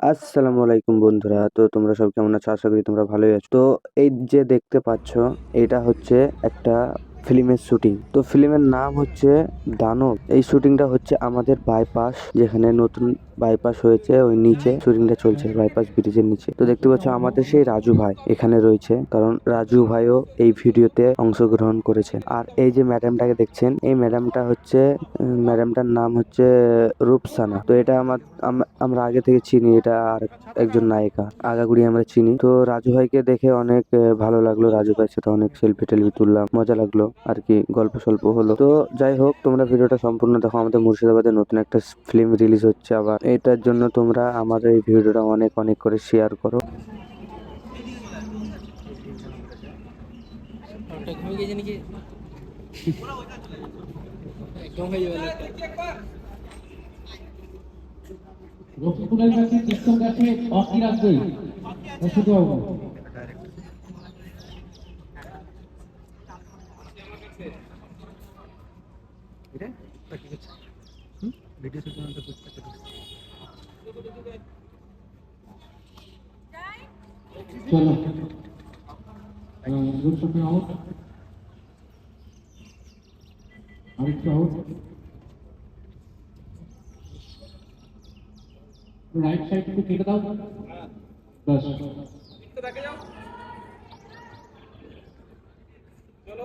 আসসালামু আলাইকুম বন্ধুরা। তো তোমরা সব কেমন আছো? আশা করি তোমরা ভালোই আছো। তো এই যে দেখতে পাচ্ছ, এটা হচ্ছে একটা ফিল্মের শুটিং। তো ফিল্মের নাম হচ্ছে দানব। এই শুটিংটা হচ্ছে আমাদের বাইপাস, যেখানে নতুন বাইপাস হয়েছে ওই নিচে। শুটিংটা চলছে বাইপাস ব্রিজের নিচে। তো দেখতে পাচ্ছ আমাদের সেই রাজু ভাই এখানে রয়েছে, কারণ রাজু ভাইও এই ভিডিওতে অংশগ্রহণ করেছে। আর এই যে ম্যাডামটাকে দেখছেন, এই ম্যাডামটা হচ্ছে ম্যাডামটার নাম হচ্ছে রূপসানা। তো এটা আমার আমরা আগে থেকে চিনি, এটা আর একজন নায়িকা। আগাগুড়ি আমরা চিনি। তো রাজু ভাইকে দেখে অনেক ভালো লাগল। রাজু ভাইয়ের সাথে অনেক সেলফি টেলফি তুললাম, মজা লাগল। আর কি গল্প সল্প হলো। তো যাই হোক, তোমরা ভিডিওটা সম্পূর্ণ দেখো। আমাদের মুর্শিদাবাদে নতুন একটা ফিল্ম রিলিজ হচ্ছে আবার। এটার জন্য তোমরা আমাদের এই ভিডিওটা অনেক অনেক করে শেয়ার করো। যাবে লোকটা। লক্ষ্মীপুরের কাছে কীর্তন কাছে অস্থির আসবে অসুখবাবু চলো গুড শপিং আউট আরেকটু out right side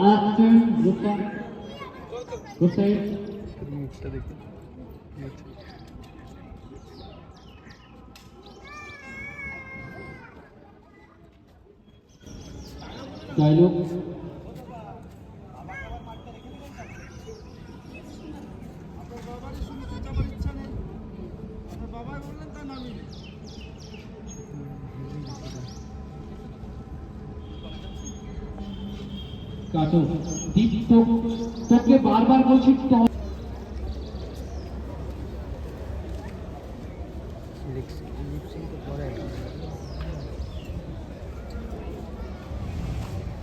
camera rolling roll camera action লুকটা গুড সাইড ডায়লগ কাটো দীপ তো তোকে বারবার বলছি তো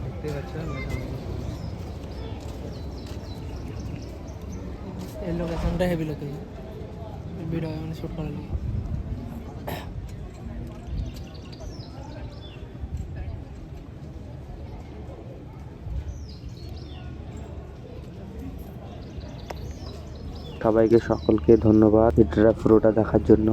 দেখতে পাচ্ছ এই লোকেশনটা হেভি লোকেশন ভিডিও মানে শুট করার সবাইকে সকলকে ধন্যবাদ। ভিডিওটা পুরোটা দেখার জন্য।